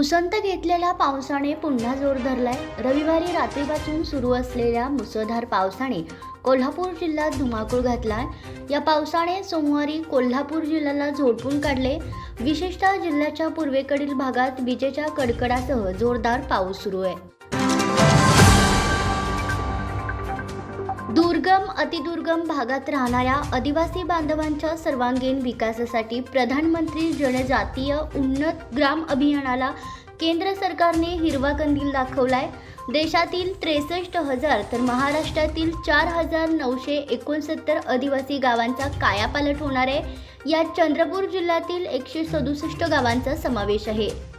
उसंत घेतलेल्या पावसाने पुन्हा जोर धरलाय. रविवारी रात्रीपासून सुरू असलेल्या मुसळधार पावसाने कोल्हापूर जिल्ह्यात धुमाकूळ घातलाय. या पावसाने सोमवारी कोल्हापूर जिल्ह्याला झोडपून काढले. विशेषतः जिल्ह्याच्या पूर्वेकडील भागात विजेच्या कडकडासह जोरदार पाऊस सुरू आहे. दुर्गम अतिदुर्गम भागात राहणाऱ्या आदिवासी बांधवांच्या सर्वांगीण विकासासाठी प्रधानमंत्री जनजातीय उन्नत ग्राम अभियानाला केंद्र सरकारने हिरवा कंदील दाखवलाय. देशातील त्रेसष्ट हजार तर महाराष्ट्रातील चार हजार नऊशे एकोणसत्तर आदिवासी गावांचा कायापालट होणार आहे. यात चंद्रपूर जिल्ह्यातील एकशे सदुसष्ट गावांचा समावेश आहे.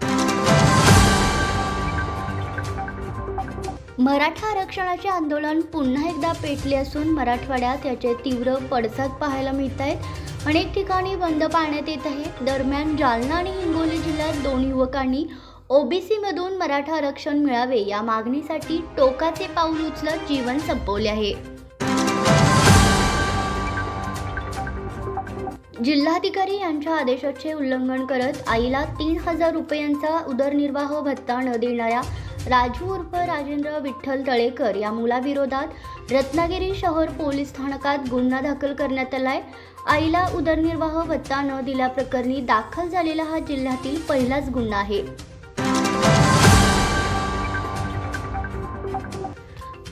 मराठा आरक्षणाचे आंदोलन पुन्हा एकदा पेटले असून मराठवाड्यात याचे तीव्र पडसाद पाहायला मिळत आहेत अनेक ठिकाणी बंद पाळण्यात येत आहे. दरम्यान जालना आणि हिंगोली जिल्ह्यात दोन युवकांनी ओबीसीमधून मराठा आरक्षण मिळावे या मागणीसाठी टोकाचे पाऊल उचलत जीवन संपवले आहे. जिल्हाधिकारी यांच्या आदेशाचे उल्लंघन करत आईला तीन हजार रुपयांचा उदरनिर्वाह भत्ता न देणाऱ्या राजू उर्फ राजेंद्र विठ्ठल तळेकर या मुलाविरोधात रत्नागिरी शहर पोलीस स्थानकात गुन्हा दाखल करण्यात आलाय. आईला उदरनिर्वाह भत्ता न दिल्याप्रकरणी दाखल झालेला हा जिल्ह्यातील पहिलाच गुन्हा आहे.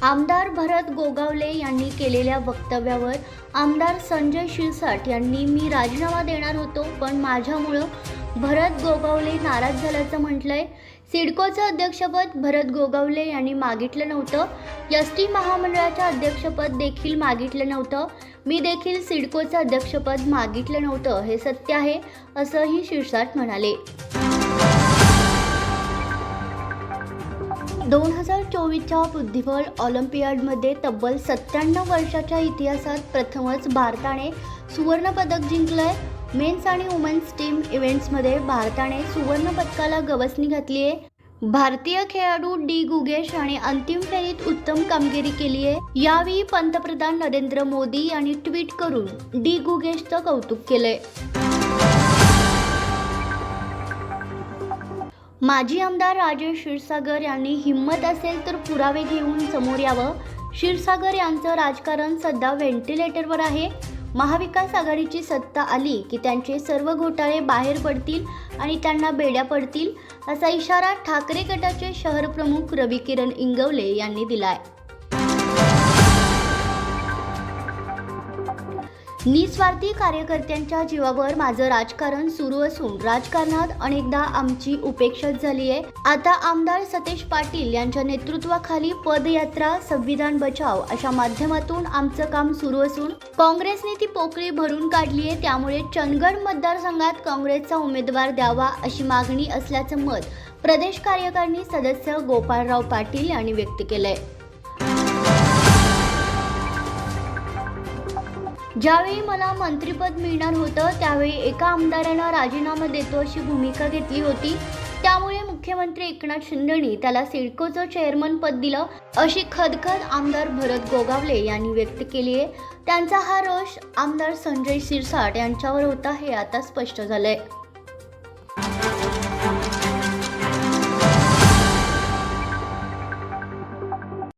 आमदार भरत गोगावले यांनी केलेल्या वक्तव्यावर आमदार संजय शिरसाट यांनी मी राजीनामा देणार होतो पण माझ्यामुळं भरत गोगावले नाराज झाल्याचं म्हटलंय. सिडकोचं अध्यक्षपद भरत गोगावले यांनी मागितलं नव्हतं. एस टी महामंडळाचं अध्यक्षपद देखील मागितलं नव्हतं. मी देखील सिडकोचं अध्यक्षपद मागितलं नव्हतं हे सत्य आहे असंही शिरसाट म्हणाले. दोन हजार चोवीसच्या बुद्धिबळ ऑलिम्पियाडमध्ये तब्बल सत्त्याण्णव वर्षाच्या इतिहासात प्रथमच भारताने सुवर्णपदक जिंकलंय. मेन्स आणि वुमेन्स टीम इव्हेंट्समध्ये भारताने सुवर्ण पदकाला गवसणी घातली आहे. भारतीय खेळाडू डी गुगेश आणि अंतिम फेरीत उत्तम कामगिरी केली आहे. यावेळी पंतप्रधान नरेंद्र मोदी यांनी ट्विट करून डी गुगेशचं कौतुक केलंय. माजी आमदार राजेश क्षीरसागर यांनी हिंमत असेल तर पुरावे घेऊन समोर यावं. क्षीरसागर यांचं राजकारण सध्या व्हेंटिलेटरवर आहे. महाविकास आघाडीची सत्ता आली की त्यांचे सर्व घोटाळे बाहेर पडतील आणि त्यांना बेड्या पडतील असा इशारा ठाकरे गटाचे शहर प्रमुख रवी किरण इंगवले यांनी दिलाय. निस्वार्थी कार्यकर्त्यांच्या जीवावर माझं राजकारण सुरू असून राजकारणात अनेकदा आमची उपेक्षाच झाली आहे. आता आमदार सतेज पाटील यांच्या नेतृत्वाखाली पदयात्रा संविधान बचाव अशा माध्यमातून आमचं काम सुरू असून काँग्रेसने ती पोकळी भरून काढली आहे. त्यामुळे चंदगड मतदारसंघात काँग्रेसचा उमेदवार द्यावा अशी मागणी असल्याचं मत प्रदेश कार्यकारिणी सदस्य गोपाळराव पाटील यांनी व्यक्त केलंय. ज्यावेळी मला मंत्रिपद मिळणार होतं त्यावेळी एका आमदारानं राजीनामा देतो अशी भूमिका घेतली होती. त्यामुळे मुख्यमंत्री एकनाथ शिंदेनी त्याला सिडकोचं चेअरमन पद दिलं अशी खदखद आमदार भरत गोगावले यांनी व्यक्त केली आहे. त्यांचा हा रोष आमदार संजय शिरसाट यांच्यावर होता हे आता स्पष्ट झालंय.